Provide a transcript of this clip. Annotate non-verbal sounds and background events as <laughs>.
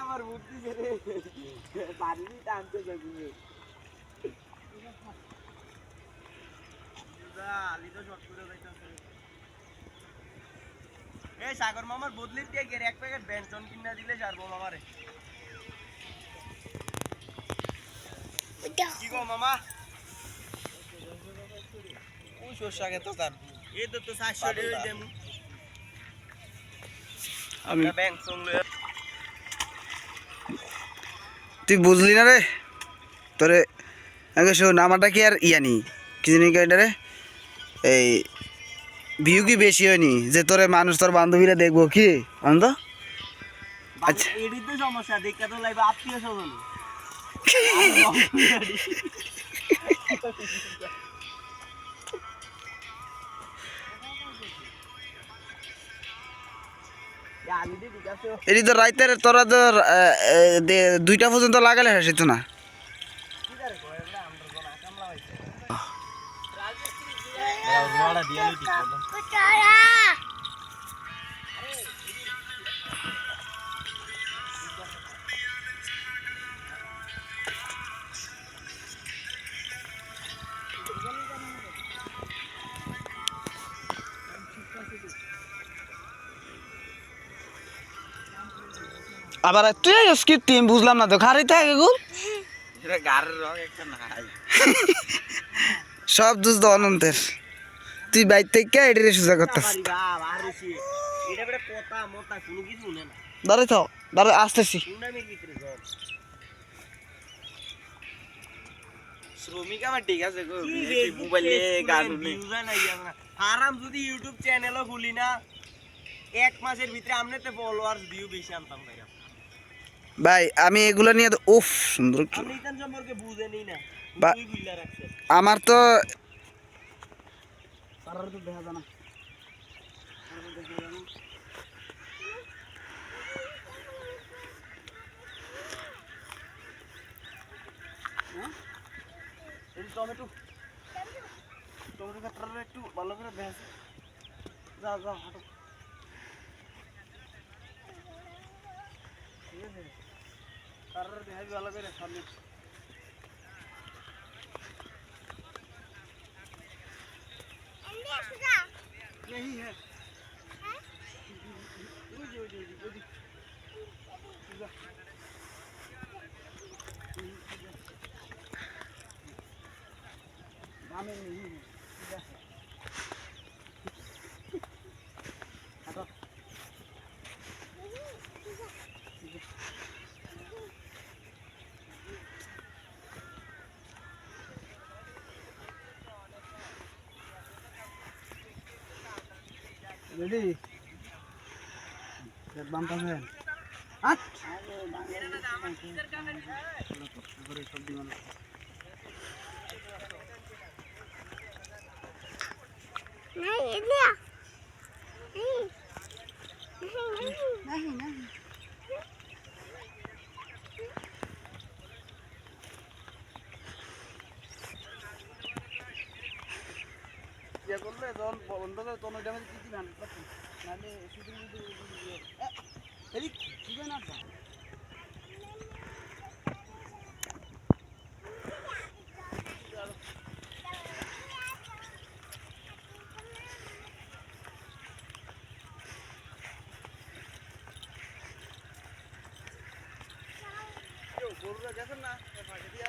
আমার টানতে এই সাগর মামার বদলির দিয়ে গেরে এক প্যাকেট বেঞ্চন কিনা দিলে ছাড়বো মামারে কি গো মামা? ওই শস্য আগে তো তার এই তো তো সাতশো টাকা দেম আমি তুই বুঝলি না রে? তোরে আগে শোন আমারটা কি আর ইয়ানি কি জানি রে? এই ভিউ কি বেশি হয়নি? যে তোরে মানুষ তোর বান্ধবীরা দেখব কি? অন্ত আচ্ছা। সমস্যা দেখে তো লাইবে আত্মীয় স্বজন। <laughs> এটি তো রাইতের তোরা তো দুইটা পর্যন্ত লাগালে হাসিত না। আবার তুই কি টিম বুঝলাম না তো খারি থাকে গুল রং সব দোষ তো অনন্তের। তুই বাইর থেকে এটি সোজা করতেস। দাঁড়াই তো দাঁড়াই আসতেছি। টুর্নামেন্ট ভিতরে জল শ্রমিক আমার ঠিক আছে মোবাইলে গান আরাম যদি ইউটিউব চ্যানেলও খুলি না এক মাসের ভিতরে আমনেতে ফলোয়ার্স ভিউ বেশি আনতাম ভাই ভাই আমি এগুলো নিয়ে উফ সুন্দর আমার তো টমেটো। টমেটো কাটার একটু ভালো করে ভেজ। যাও যা হাঁটো। কাটার ভেজ ভালো করে সামনে यही है ओजी ओजी ओजी ओजी दामे नहीं है सीधा है রেডি বাম পাশে আট ইয়ে করলে যখন বন্ধ করে তখন ওইটা মধ্যে কী দিন হান্ড্রেড পার্সেন্ট নাহলে শুধু ইয়ে। এদিক দিবে না গরুরা গেছেন না? ফাঁকে দিয়া।